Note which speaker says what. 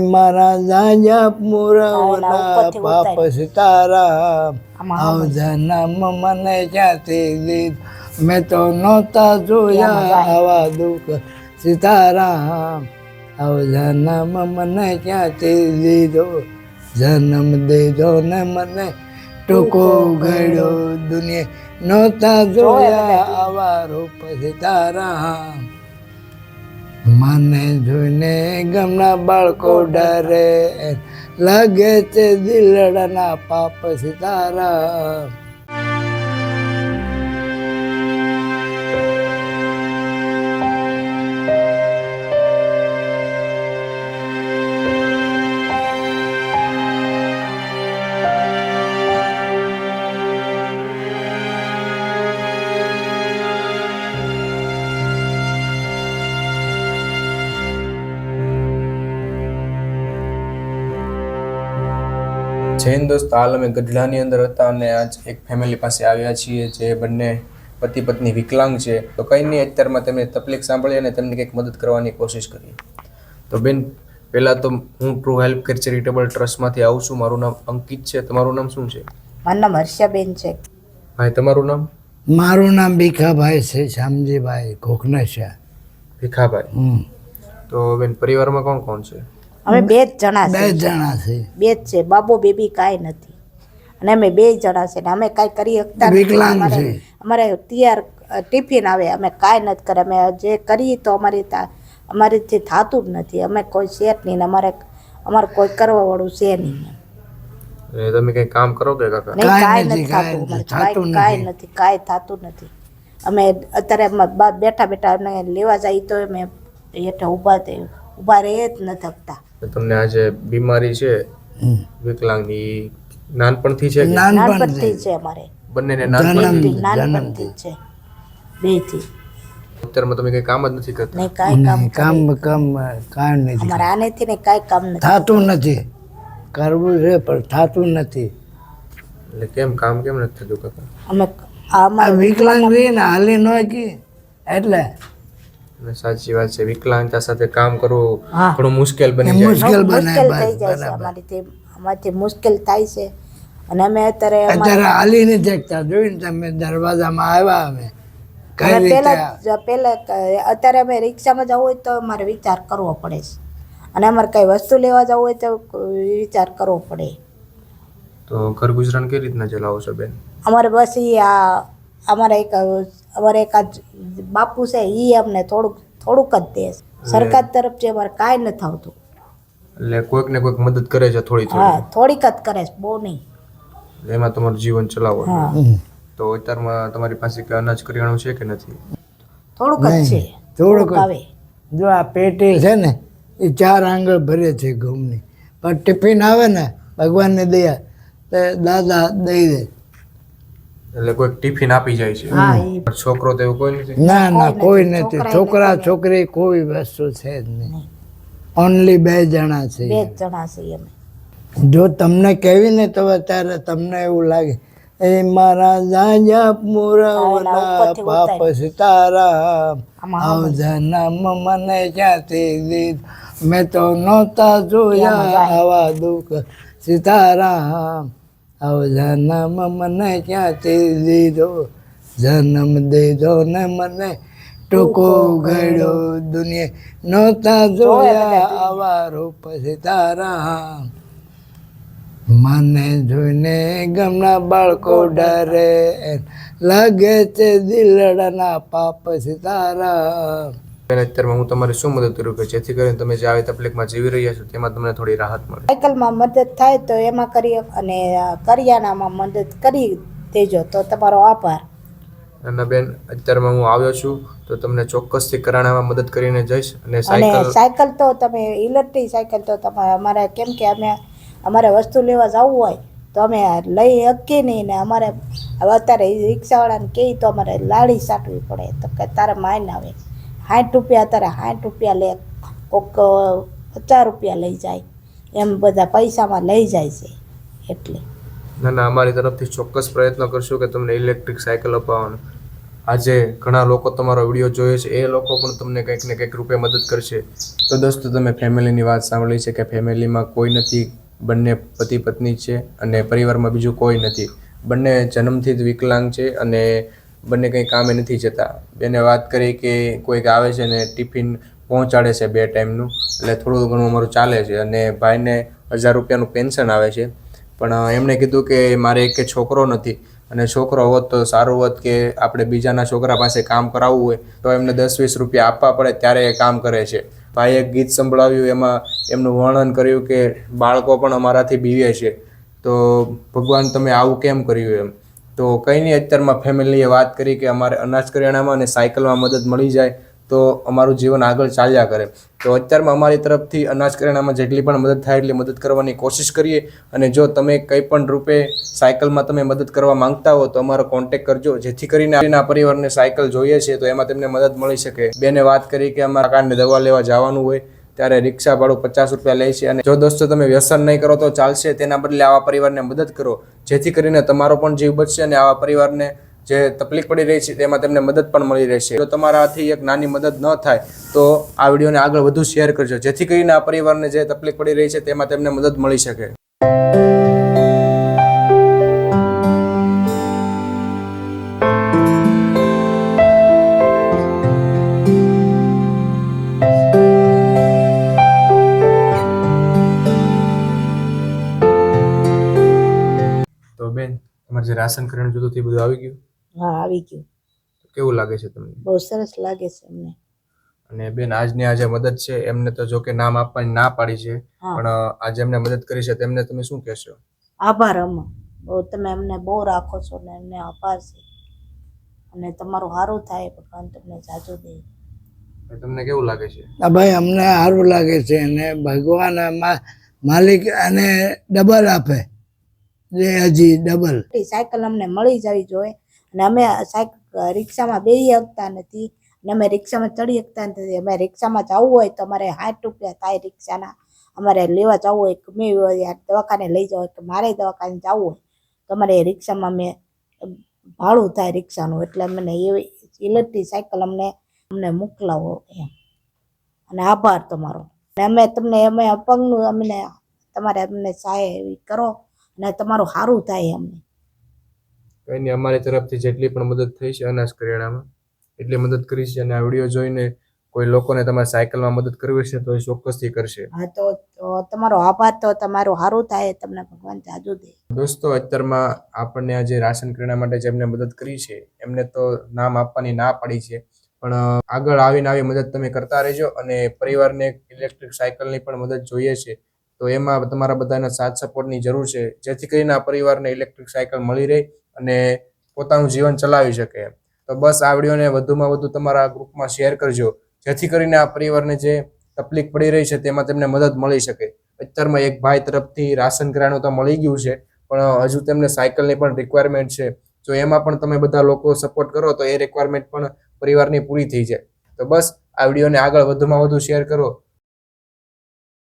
Speaker 1: મારા જાજા મુરવના પાપ સિતારા.
Speaker 2: આવજા
Speaker 1: નામ જન્મ મને ક્યાંથી દીધ? મેં તો નહોતા જોયા આવા દુઃખ સિતારા. આવજા નામ મને ક્યાંથી દીધો? જન્મ દીધો ને મને ટૂંકો ગળ્યો દુનિયા. નહોતા જોયા આવા રૂપ સિતારા. મને જોઈને ગમના બાળકો ડરે. લાગે છે દિલડાના પાપ સિતારા.
Speaker 3: જૈન દોસ્ત હાલ અમે ગઢડાની અંદર હતા અને આજ એક ફેમિલી પાસે આવ્યા છીએ જે બંને પતિ પત્ની વિકલાંગ છે. તો કંઈ નહીં અત્યારમાં તેમની તકલીફ સાંભળી અને તેમને કંઈક મદદ કરવાની કોશિશ કરી. તો બેન પહેલાં તો હું ટ્રુ હેલ્પ કેર ચેરિટેબલ ટ્રસ્ટમાંથી આવું છું. મારું નામ અંકિત છે. તમારું નામ શું છે?
Speaker 2: મારું નામ હર્ષાબેન છે.
Speaker 3: ભાઈ તમારું નામ?
Speaker 1: મારું નામ ભીખાભાઈ છે શ્યામજીભાઈ ઘોકનેશા
Speaker 3: ભીખાભાઈ.
Speaker 1: હમ.
Speaker 3: તો બેન પરિવારમાં કોણ કોણ છે?
Speaker 2: અમે બે જ જણા
Speaker 1: બે જણા છે.
Speaker 2: બે જ છે. બાબો બેબી કાંઈ નથી. અને અમે બે જણા છે ને અમે કાંઈ કરી શકતા
Speaker 1: વિકલાંગ
Speaker 2: અમારે
Speaker 1: છે.
Speaker 2: અમારે તૈયાર ટિફિન આવે. અમે કાંઈ નથી કરે. અમે જે કરીએ તો અમારી તા- અમારીથી થતું જ નથી. અમે કોઈ સેટ નહીં ને અમારે અમારે કોઈ કરવા વાળું છે નહીં.
Speaker 3: તમે કઈ કામ કરો કે કાકા?
Speaker 2: નહીં
Speaker 1: કાંઈ નથી,
Speaker 2: થતું કાંઈ
Speaker 1: નથી.
Speaker 2: કાંઈ થતું નથી. અમે અત્યારે બેઠા બેઠા અમે લેવા જઈએ તો અમે હેઠે ઊભા થઈ ઊભા રહે જ નથી શકતા
Speaker 3: તો તમને આ જે બીમારી છે
Speaker 1: વિકલાંગ
Speaker 3: વિકલાંગની નાનપણથી છે
Speaker 1: નાનપણથી
Speaker 2: છે અમારે.
Speaker 3: બંનેને નાનપણથી?
Speaker 2: નાનપણથી છે. બેથી.
Speaker 3: અત્યારમાં તમે કઈ કામ જ નથી કરતા?
Speaker 2: નહીં કાંઈ કામ
Speaker 1: કામ કામ કાંઈ નથી
Speaker 2: અમારે આનેથી ને કાંઈ કામ નથી
Speaker 1: થતું નથી. કરવું છે પણ થતું નથી.
Speaker 3: એટલે કેમ કામ કેમ નથી થતું કાકા?
Speaker 2: અમે આ
Speaker 1: વિકલાંગ રહી ને હાલી ન કે. એટલે
Speaker 3: સાચી વાત છે. વિકલાંગતા સાથે કામ કરવું
Speaker 2: થોડું
Speaker 3: ઘણું મુશ્કેલ બની જાય.
Speaker 1: મુશ્કેલ બને
Speaker 2: થઈ જાય છે
Speaker 1: અમારી
Speaker 2: અમારીથી અમારથી મુશ્કેલ થાય છે. અને અમે અત્યારે
Speaker 1: અત્યારે હાલી નથી શકતા જોઈને તમે દરવાજામાં આવ્યા અમે. કઈ
Speaker 2: પેલા
Speaker 1: રીતે
Speaker 2: પહેલા ક- અત્યારે અમે રિક્ષામાં જવું હોય તો અમારે વિચાર કરવો પડે છે. અને અમારે કઈ વસ્તુ લેવા જવું હોય તો વિચાર કરવો પડે.
Speaker 3: તો ઘર ગુજરાન કઈ રીતના ચલાવો છો બેન?
Speaker 2: અમારે બસ ઈ આ અમારે એક અમારે એક આ બાપુ છે એ અમને થોડુંક થોડુંક જ દે છે. સરકાર તરફથી અમારે કાંઈ નથી આવતું.
Speaker 3: એટલે કોઈક ને કોઈક મદદ કરે છે થોડી
Speaker 2: હા થોડીક જ કરે છે બહુ નહીં.
Speaker 3: એમાં તમારું જીવન ચલાવો તો અત્યારમાં તમારી પાસે કે અનાજ કરિયાણું છે કે નથી?
Speaker 2: થોડુંક જ છે.
Speaker 1: થોડુંક
Speaker 2: આવે.
Speaker 1: જો આ પેટી છે ને એ ચાર આંગળ ભરે છે ઘઉંની. પણ ટિફિન આવે ને ભગવાનની દયા તે દાદા દઈ દે.
Speaker 3: એટલે કોઈ ટિફિન આપી જાય છે. પણ છોકરો તો એવું કોઈ નથી.
Speaker 1: ના ના કોઈ નથી. છોકરા છોકરી કોઈ વસ્તુ છે જ નહીં. ઓનલી બે જણા છે.
Speaker 2: બે જણા છે અમે.
Speaker 1: જો તમને કેવી ને તો અત્યારે તમને એવું લાગે એ મારા જાજા
Speaker 2: મુરવલા
Speaker 1: પાપ સિતારા.
Speaker 2: આવજા
Speaker 1: આવ જન્મ મને ક્યાંથી દીધ? મેં તો નહોતા જોયા આવા દુઃખ સિતારા. આવ જન્મ મને ક્યાંથી દીધો? જન્મ દીધો ને મને ટૂંકો ગળ્યો દુનિયા નહોતા જોયા આવા રૂપ સિતારા મને જોઈને ગમના બાળકો ડરે લાગે છે દિલડાના પાપ સિતારા
Speaker 3: બેન અત્યારમાં હું તમારી શું મદદ કરું કે જેથી કરીને તમે જે આવી તકલીફમાં જીવી રહ્યા છો તેમાં તમને થોડી રાહત મળે?
Speaker 2: સાયકલમાં મદદ થાય તો એમાં કરી અને કરિયાણામાં મદદ કરી દેજો તો તમારો આભાર.
Speaker 3: અને બેન અત્યારમાં હું આવ્યો છું તો તમને ચોક્કસથી કરાણામાં મદદ કરીને જઈશ અને
Speaker 2: અને
Speaker 3: સાયકલ
Speaker 2: સાયકલ તો તમે ઇલેક્ટ્રિક સાયકલ તો તમારે અમારે કેમ કે અમે અમારે વસ્તુ લેવા જવું હોય તો અમે લઈ શકીએ નહીં ને અમારે અત્યારે રિક્ષાવાળાને કહીએ તો અમારે લાડી સાટવી પડે તો કે તારે માઇન આવે. સાઠ રૂપિયા અત્યારે સાઠ રૂપિયા લે, કોક પચાસ રૂપિયા લઈ જાય. એમ બધા પૈસામાં લઈ જાય છે, એટલે.
Speaker 3: ના ના, અમારી તરફથી ચોક્કસ પ્રયત્ન કરશું કે તમને ઇલેક્ટ્રિક સાયકલ અપાવવાનો. આજે ઘણા લોકો તમારો વીડિયો જોયો છે, એ લોકો પણ તમને કંઈક ને કંઈક રૂપે મદદ કરશે. તો દોસ્તો, તમે ફેમિલીની વાત સાંભળી છે કે ફેમિલીમાં કોઈ નથી, બંને પતિ પત્ની છે અને પરિવારમાં બીજું કોઈ નથી. બંને જન્મથી જ વિકલાંગ છે અને બંને કંઈ કામે નથી જતા. બેને વાત કરી કે કોઈક આવે છે ને ટિફિન પહોંચાડે છે બે ટાઈમનું. એટલે થોડું ઘણું અમારું ચાલે છે અને ભાઈને હજાર રૂપિયાનું પેન્શન આવે છે. પણ એમણે કીધું કે મારે એક છોકરો નથી. અને છોકરો હોત તો સારું હોત કે આપણે બીજાના છોકરા પાસે કામ કરાવવું હોય તો એમને દસ વીસ રૂપિયા આપવા પડે ત્યારે એ કામ કરે છે. ભાઈએ ગીત સંભળાવ્યું, એમાં એમનું વર્ણન કર્યું કે બાળકો પણ અમારાથી બીવે છે. તો ભગવાન તમે આવું કેમ કર્યું એમ? તો કંઈ નહીં, અત્યારમાં ફેમિલીએ વાત કરી કે અમારે અનાજ કરિયાણામાં અને સાયકલમાં મદદ મળી જાય તો અમારું જીવન આગળ ચાલ્યા કરે. તો અત્યારમાં અમારી તરફથી અનાજ કરિયાણામાં જેટલી પણ મદદ થાય એટલી મદદ કરવાની કોશિશ કરીએ અને જો તમે કંઈ પણ રૂપે સાયકલમાં તમે મદદ કરવા માંગતા હો તો અમારો કોન્ટેક કરજો. જેથી કરીને આપણા પરિવારને સાયકલ જોઈએ છે તો એમાં તેમને મદદ મળી શકે. બેને વાત કરી કે અમારા કારણે દવા લેવા જવાનું હોય ત્યારે રિક્ષા ભાડું પચાસ રૂપિયા લે છે અને જો દોસ્તો તમે વ્યસન નહીં કરો તો ચાલશે. તેના બદલે આવા પરિવારને મદદ કરો. જેથી કરીને તમારો પણ જીવ બચશે અને આવા પરિવારને જે તકલીફ પડી રહી છે તેમાં તેમને મદદ પણ મળી રહેશે. જો તમારાથી એક નાની મદદ ન થાય તો આ વિડીયોને આગળ વધુ શેર કરજો. જેથી કરીને આ પરિવારને જે તકલીફ પડી રહી છે તેમાં તેમને મદદ મળી શકે. તમારે જે રાશન કરણ જોતું તે બધું આવી ગયું?
Speaker 2: હા આવી ગયું.
Speaker 3: કેવું લાગે છે તમને?
Speaker 2: બહુ સરસ લાગે છે અમને.
Speaker 3: અને બેન આજની આ જે મદદ છે એમને તો જો કે નામ આપવાની ના પાડી છે પણ આજે એમને મદદ કરી છે તેમને તમે શું કહેશો?
Speaker 2: આભાર અમ. બહુ તમે એમને બહુ રાખો છો ને એમને આભાર છે. અને તમારું સારું થાય ભગવાન તમને જાજુ દે.
Speaker 3: તમને કેવું લાગે છે?
Speaker 1: આ ભાઈ અમને સારું લાગે છે અને ભગવાન માલિક અને ડબલ આપે. હજી ડબલ
Speaker 2: એ સાયકલ અમને મળી જવી જોઈએ અને અમે રિક્ષામાં બેસી શકતા નથી. અને અમે રિક્ષામાં ચડી શકતા નથી. અમે રિક્ષામાં જવું હોય તો અમારે સાઠ રૂપિયા થાય રિક્ષાના. અમારે લેવા જવું હોય ગમે મેં દવાખાને લઈ જવું હોય કે મારે દવાખાને જવું હોય તો અમારે રિક્ષામાં મેં ભાડું થાય રિક્ષાનું. એટલે અમને એવી ઇલેક્ટ્રિક સાયકલ અમને અમને મોકલાવો એમ. અને આભાર તમારો. અને અમે તમને, અમે અપંગનું અમને, તમારે અમને સહાય એવી કરો. અને તમારું સારું થાય અમને
Speaker 3: કંઈ નહીં અમારી તરફથી જેટલી પણ મદદ થઈ છે અનાજ કરિયાણામાં એટલી મદદ કરી છે અને આ વીડિયો જોઈને કોઈ લોકોને તમારી સાયકલમાં મદદ કરવી છે તો એ ચોક્કસથી કરશે.
Speaker 2: હા તો તમારો આભાર તો તમારું સારું થાય તમને ભગવાન જાજુ દે.
Speaker 3: દોસ્તો અત્યારમાં આપણને આ જે રાશન કરિયાણા માટે જેમને મદદ કરી છે એમને તો નામ આપવાની ના પાડી છે પણ આગળ આવીને આવી મદદ તમે કરતા રહેજો અને પરિવારને ઇલેક્ટ્રિક સાયકલની પણ મદદ જોઈએ છે. તો એમાં તમારા બધાના સાથ સપોર્ટની જરૂર છે. જેથી કરીને આ પરિવારને ઇલેક્ટ્રિક સાયકલ મળી રહે અને પોતાનું જીવન ચલાવી શકે તો બસ આ વિડીયોને વધુમાં વધુ તમારા ગ્રુપમાં શેર કરજો. જેથી કરીને આ પરિવારને જે તકલીફ પડી રહી છે તેમાં તેમને મદદ મળી શકે. અત્યારમાં એક ભાઈ તરફથી રાશન કરિયાણું તો મળી ગયું છે, પણ હજુ તેમને સાયકલની પણ રિક્વાયરમેન્ટ છે. જો એમાં પણ તમે બધા લોકો સપોર્ટ કરો તો એ રિક્વાયરમેન્ટ પણ પરિવારની પૂરી થઈ જાય. તો બસ આ વિડીયોને આગળ વધુમાં વધુ શેર કરો.